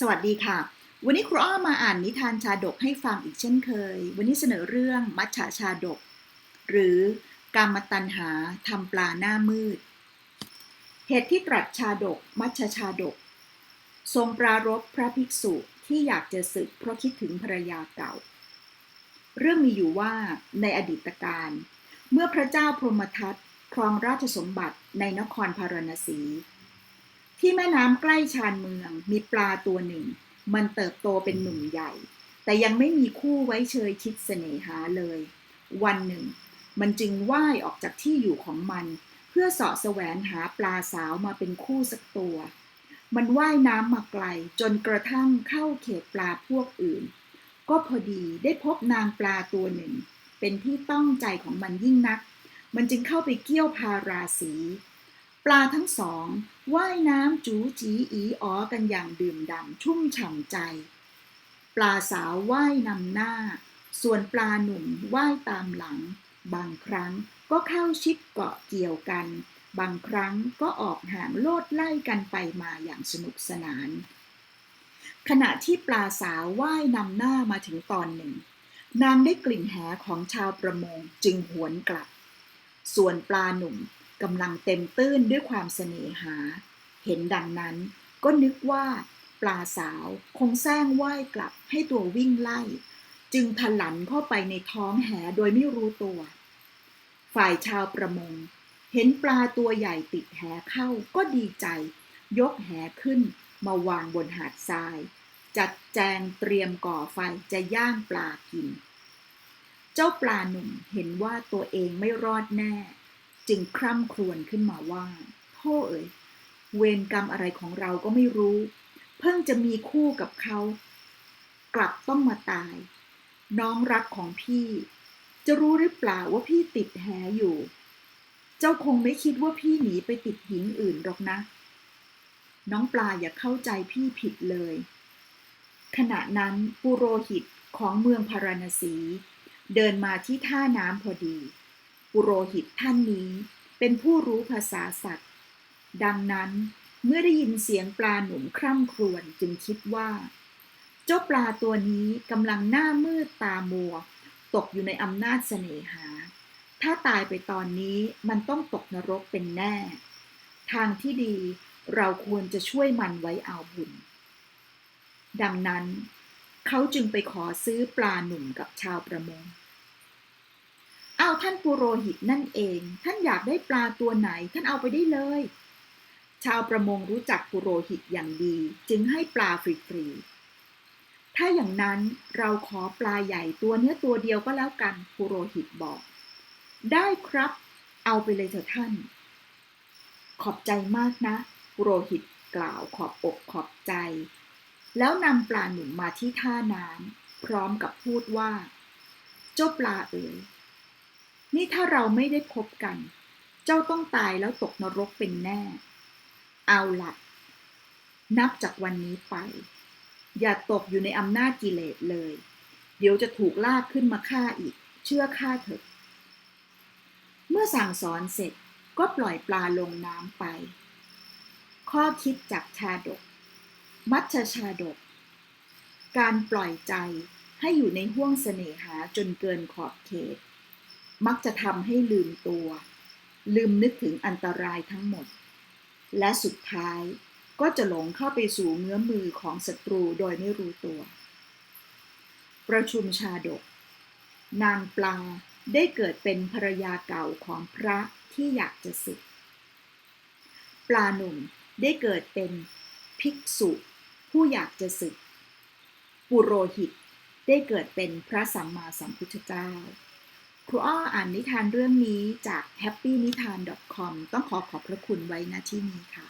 สวัสดีค่ะ วันนี้ครูอ้อมาอ่านนิทานชาดกให้ฟังอีกเช่นเคย วันนี้เสนอเรื่องมัจฉาชาดก หรือกามตัญหาทำปลาหน้ามืด เหตุที่ตรัสชาดก มัจฉาชาดก ทรงปรารบพระภิกษุที่อยากจะศึกเพราะคิดถึงภรรยาเก่า เรื่องมีอยู่ว่าในอดีตการ เมื่อพระเจ้าพรหมทัตครองราชสมบัติในนครพาราณสี ที่แม่น้ำใกล้ชานเมือง มีปลาตัวหนึ่ง มันเติบโตเป็นหนุ่มใหญ่ แต่ยังไม่มีคู่ไว้เชยชิดเสน่หาเลย วันหนึ่ง มันจึงว่ายออกจากที่อยู่ของมัน เพื่อเสาะแสวงหาปลาสาวมาเป็นคู่สักตัว มันว่ายน้ำมาไกลจนกระทั่งเข้าเขตปลาพวกอื่น ก็พอดีได้พบนางปลาตัวหนึ่ง เป็นที่ต้องใจของมันยิ่งนัก มันจึงเข้าไปเกี่ยวพาราสี ปลาทั้งสองว่ายน้ำจูจีอีอ๋อกันอย่างดื่มด่ำชุ่มฉ่ำใจ ปลาสาวว่ายนำหน้า ส่วนปลาหนุ่มว่ายตามหลัง บางครั้งก็เข้าชิดเกาะเกี่ยวกัน บางครั้งก็ออกห่างโลดไล่กันไปมาอย่างสนุกสนาน ขณะที่ปลาสาวว่ายนำหน้ามาถึงตอนหนึ่ง นางได้กลิ่นแหของชาวประมงจึงหวนกลับ ส่วนปลาหนุ่ม กำลังเต็มตื้นด้วยความเสน่หา เห็นดังนั้นก็นึกว่าปลาสาวคงแซงว่ายกลับให้ตัววิ่งไล่ จึงถลันเข้าไปในท้องแหโดยไม่รู้ตัว ฝ่ายชาวประมง เห็นปลาตัวใหญ่ติดแหเข้าก็ดีใจ ยกแหขึ้นมาวางบนหาดทราย จัดแจงเตรียมก่อไฟจะย่างปลากิน เจ้าปลาหนุ่มเห็นว่าตัวเองไม่รอดแน่ จึงคร่ำครวญขึ้นมาว่าโท่เอ๋ยเวรกรรมอะไรของเราก็ไม่รู้ เพิ่งจะมีคู่กับเขา กลับต้องมาตาย น้องรักของพี่ จะรู้หรือเปล่าว่าพี่ติดแหอยู่ เจ้าคงไม่คิดว่าพี่หนีไปติดหญิงอื่นหรอกนะ น้องปลาอย่าเข้าใจพี่ผิดเลย ขณะนั้นปุโรหิตของเมืองพาราณสี เดินมาที่ท่าน้ำพอดี ปุโรหิตท่านนี้ เป็นผู้รู้ภาษาสัตว์ ดังนั้นเมื่อได้ยินเสียงปลาหนุ่มคร่ำครวญจึงคิดว่า เจ้าปลาตัวนี้กำลังหน้ามืดตามัว ตกอยู่ในอำนาจเสน่หา ถ้าตายไปตอนนี้มันต้องตกนรกเป็นแน่ ทางที่ดีเราควรจะช่วยมันไว้เอาบุญ ดังนั้น เขาจึงไปขอซื้อปลาหนุ่มกับชาวประมง อาท่านปุโรหิตนั่นเอง ท่านอยากได้ปลาตัวไหน ท่านเอาไปได้เลย ชาวประมงรู้จักปุโรหิตอย่างดี จึงให้ปลาฟรีๆ ถ้าอย่างนั้นเราขอปลาใหญ่ตัวเนื้อตัวเดียวก็แล้วกันปุโรหิตบอก ได้ครับ เอาไปเลยเถอะท่าน ขอบใจมากนะปุโรหิตกล่าวขอบอกขอบใจ แล้วนำปลาหนุ่มมาที่ท่าน้ำพร้อมกับพูดว่า เจ้าปลาเอ๋ย นี่ถ้าเราไม่ได้พบกัน เจ้าต้องตายแล้วตกนรกเป็นแน่ เอาละนับจากวันนี้ไป อย่าตกอยู่ในอำนาจกิเลสเลย เดี๋ยวจะถูกลากขึ้นมาฆ่าอีก เชื่อข้าเถอะเมื่อสั่งสอนเสร็จก็ปล่อยปลาลงน้ำไป ข้อคิดจากชาดก มัชชาดก การปล่อยใจให้อยู่ในห้วงเสน่หาจนเกินขอบเขต มักจะทำให้ลืมตัว ลืมนึกถึงอันตรายทั้งหมด และสุดท้ายก็จะหลงเข้าไปสู่เงื้อมมือของศัตรูโดยไม่รู้ตัว ประชุมชาดก นางปลาได้เกิดเป็นภรรยาเก่าของพระที่อยากจะศึก ปลาหนุ่มได้เกิดเป็นภิกษุ ผู้อยากจะศึก ปุโรหิตได้เกิดเป็นพระสัมมาสัมพุทธเจ้า ครูอ้ออ่านนิทานเรื่องนี้จาก happy nithan com ต้องขอขอบพระคุณไว้ณที่นี้ค่ะ